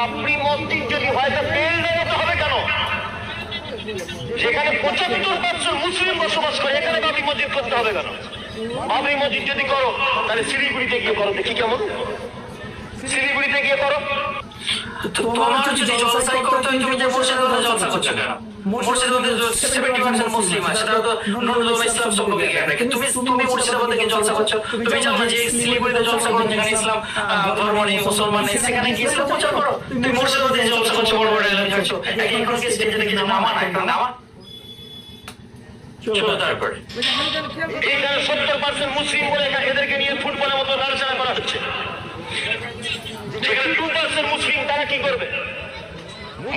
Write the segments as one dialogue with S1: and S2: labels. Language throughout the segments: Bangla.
S1: বাবরি মসজিদ যদি হয় তা তেল দেওয়াতে হবে কেন? যেখানে পঁচাত্তর বছর মুসলিম বসবাস করে এখানে বাবরি মসজিদ করতে হবে কেন? বাবরি মসজিদ যদি করো তাহলে শিলিগুড়িতে গিয়ে করো দেখি কেমন। শিলিগুড়িতে গিয়ে করো।
S2: তোমার যদি জলসাই করতে হয় তুমি যে বসে কেন? মুর্শিদাবাদে মুসলিম তারা মুর্শিদাবাদে মুর্শিদাবাদে
S1: এদেরকে নিয়ে ফুটবলের মতো নাড়াচাড়া করা হচ্ছে। যেখানে মুসলিম, তারা কি করবে?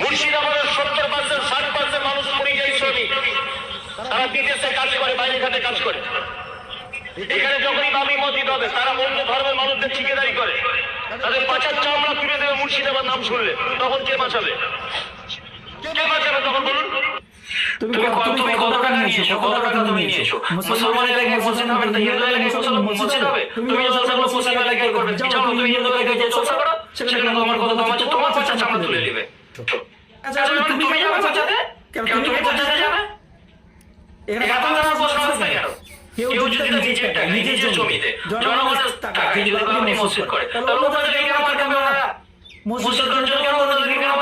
S1: মুর্শিদাবাদের সত্তর পার্সেন্ট ষাট পার্সেন্ট মানুষ পরিযায়ী শ্রমিক তারা বিদেশে কাজ করে বাইরে ঘাটে কাজ করে। এখানে যখনই বাবরি মসজিদ হবে তারা অন্য ধর্মের মানুষদের ঠিকাদারি করে। তাদের পাচার চামড়া তুলে দেবে মুর্শিদাবাদ নাম শুনলে। তখন কে বাঁচাবে? কে বাঁচাবে তখন বলুন?
S2: তুমি কত টাকা নিয়েছো? কত টাকা তুমি নিয়েছো? মুসলমান এলাকায় মুসলিম হবে? তো হিন্দু এলাকায় মুসলমান হবে? তুমি জলসা করো মুসলিম এলাকায় করবে? যাও তুমি হিন্দু এলাকায় যে জলসা করো। সেখানে তোমার কত দাম আছে তোমার পয়সা চামড়া তুলে নেবে আচ্ছা তুমি তুমি যাবে বাঁচাতে? কেন তুমি বাঁচাতে যাবে কেউ যদি নিজের নিজের জমিতে জনগণের টাকা যদি আপনি মসজিদ করে তাহলে ওদের দিকে আমার কেন মসজিদের জন্য কেন ওদের দিকে কেন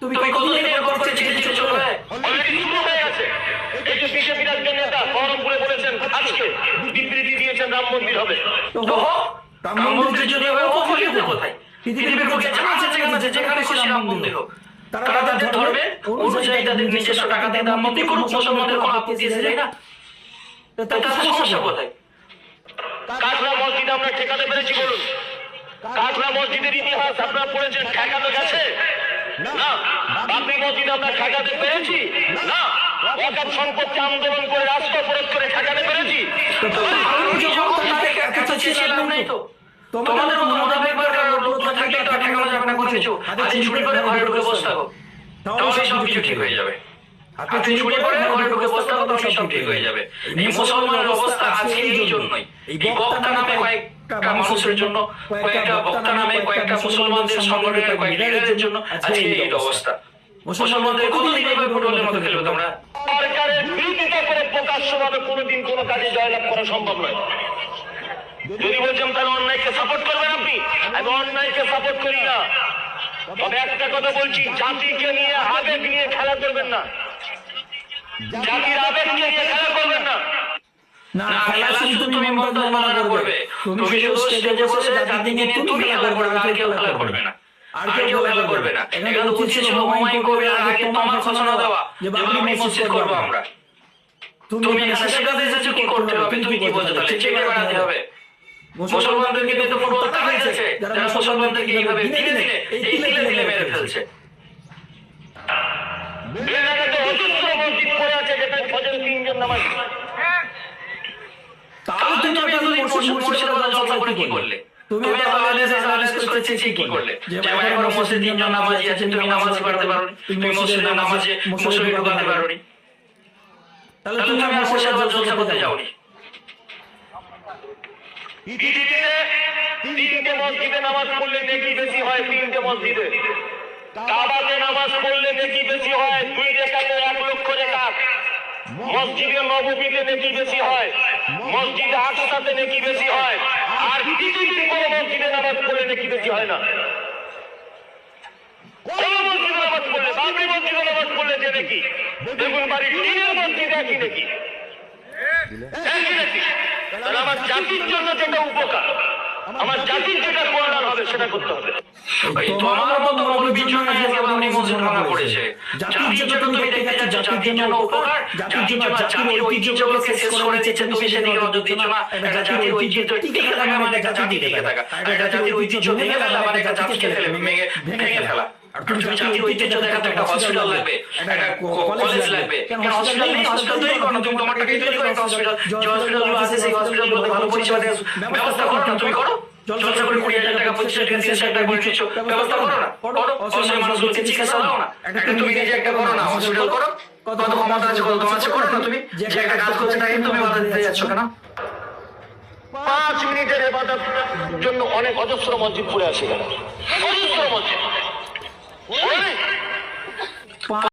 S2: তুমি কতদিন এরকম করে চিঠি চিঠি চলবে?
S1: অলরেডি শুরু হয়ে গেছে এই যে বিজেপির একজন নেতা বহরমপুরে বলেছেন আজকে বিবৃতি দিয়েছেন রাম মন্দির হবে।
S2: তো রাম মন্দির যদি হবে ও কোথায়? পৃথিবীর বুকে যেখানে আছে যেখানে খুশি রাম মন্দির হোক। তারা তাদের ধর্মে অনুযায়ী তাদের নিজস্ব টাকা দিয়ে রাম মন্দির করুক মুসলমানদের কোনো আপত্তি এসে যায় না তার সমস্যা কোথায়?
S1: কাকড়া মসজিদ আমরা ঠেকাতে পেরেছি বলুন। কাকড়া মসজিদের ইতিহাস আপনারা পড়েছেন ঠেকাতে গেছে? না। বাবরি মসজিদ আমরা ঠেকাতে পেরেছি? না। সম্পত্তি আন্দোলন করে রাষ্ট্র প্রয়োগ করে ঠেকাতে পেরেছি?
S2: তোমাদের মোতাবেক থাকলে তো ঠেকানো যাবে না কোনো কিছু আজ চুরি করে ঘরে ঢুকে বসে থাকো তাহলে সব কিছু ঠিক হয়ে যাবে। আপনি চুরি করে ঘরে ঢুকে বসে থাকো তাহলে সব ঠিক হয়ে যাবে। এই মুসলমানের অবস্থা আজকে এই জন্যই। এই বক্তা নামে কয়েকটা মানুষের জন্য কয়েকটা বক্তা নামে কয়েকটা মুসলমানদের সংগঠনের কয়েক লিডারের জন্য আজকে এই অবস্থা। মুসলমানদের কতদিন এইভাবে ফুটবলের মতো খেলবে তোমরা
S1: সরকারের বিরোধিতা করে প্রকাশ্যভাবে কোনোদিন কোনো কাজে জয়লাভ করা সম্ভব নয় যদি বলছেন তাহলে অন্যায়কে সাপোর্ট করবেন আপনি আমি অন্যায়কে সাপোর্ট করি না তবে একটা কথা বলছি জাতিকে নিয়ে আবেগ নিয়ে খেলা করবেন না। জাতির আবেগকে নিয়ে খেলা করবেন না।
S2: না খেলা শুধু তুমি মমতা মানা করবে। তুমি শুধু স্টেজে বসে জাতি নিয়ে তুমি খেলা করবে আর কেউ খেলা করবে না। আর কেউ খেলা করবে না। এখানে উচিত ছিল হুমায়ুন আগে তোমার ঘোষণা দেওয়া যে বাবরি মসজিদ করব আমরা। তুমি এসে শেখাতে এসেছ কি করতে হবে তুমি কি বলছো তাহলে? চেকে বেড়াতে হবে। মুসলমানদেরকে কিন্তু ফুটবল দেখাইছে যারা মুসলমানদেরকে এইভাবে দিনে দিনে এই তিলে তিলে মেরে ফেলছে।
S1: বেলাঘাটে অজস্র মসজিদ পড়ে আছে যেখানে ফজরে তিনজন নামাজ
S2: তাহলে তুমি জলসা করে কি করলে? তুমি কি করলে? এখন মসজিদ তিনজন নামাজি আছে তুমি নামাজ পড়তে পারো। তুমি মসজিদে নামাজে মুসলিম ঢুকাতে পারো তাহলে তুমি মুর্শিদাবাদ জলসা করতে যাওনি।
S1: পৃথিবীতে তিনটে মসজিদে নামাজ পড়লে নেকি বেশি হয় তিনটে মসজিদে। কাবাতে নামাজ পড়লে নেকি বেশি হয় দুই রেখাতে এক লক্ষ রেখা। মসজিদে নবমীতে নেকি বেশি হয়, মসজিদে আকসাতে নেকি বেশি হয়, আর পৃথিবীর কোনো মসজিদে নামাজ পড়লে নেকি বেশি হয় না। কোন মসজিদে নামাজ পড়লে বাবরি নামাজ পড়লে যে নাকি দেখুন বাড়ির টিনের মসজিদে একই নাকি একই নাকি তাহলে আমার জাতির জন্য যেটা উপকার আমার জাতির যেটা কল্যাণ হবে সেটা করতে হবে।
S2: তোমার মতো মৌলবীর জন্য আজকে বাবরি ভাঙা পড়েছে। জাতির জন্য তুমি দেখতে যাচ্ছ জাতির জন্য উপকার জাতির জন্য জাতির ঐতিহ্যগুলোকে শেষ করে দিচ্ছে তুমি সেদিকে নজর দিচ্ছ না জাতির ঐতিহ্য টিকে থাকা মানে একটা টিকে থাকা। জাতির ঐতিহ্য ভেঙে ফেলা মানে জাতিকে ফেলে। ভেঙে ভেঙে ফেলা। তুমি জাতির দেখাতে একটা হসপিটাল লাগবে। একটা কলেজ লাগবে। হসপিটাল নেই হসপিটাল তৈরি করো তুমি তোমার টাকাই তৈরি করো একটা হসপিটাল যে হসপিটালগুলো আছে সেই হসপিটালগুলোতে ভালো পরিষেবা ব্যবস্থা করো না তুমি করো। জলসা করে কুড়ি হাজার টাকা পঁচিশ হাজার তিরিশ হাজার টাকা করে নিচ্ছ ব্যবস্থা করো না। করো অসহায় মানুষগুলোকে চিকিৎসা দাও না। একটা তুমি নিজে একটা করো না হসপিটাল করো। কত ক্ষমতা আছে কত আছে করো না তুমি। যে একটা কাজ করছে তাকে তুমি বাধা দিতে যাচ্ছ কেন?
S1: পাঁচ মিনিটের এবাদত জন্য অনেক অজস্র মসজিদ পড়ে আছে এখানে। অজস্র What?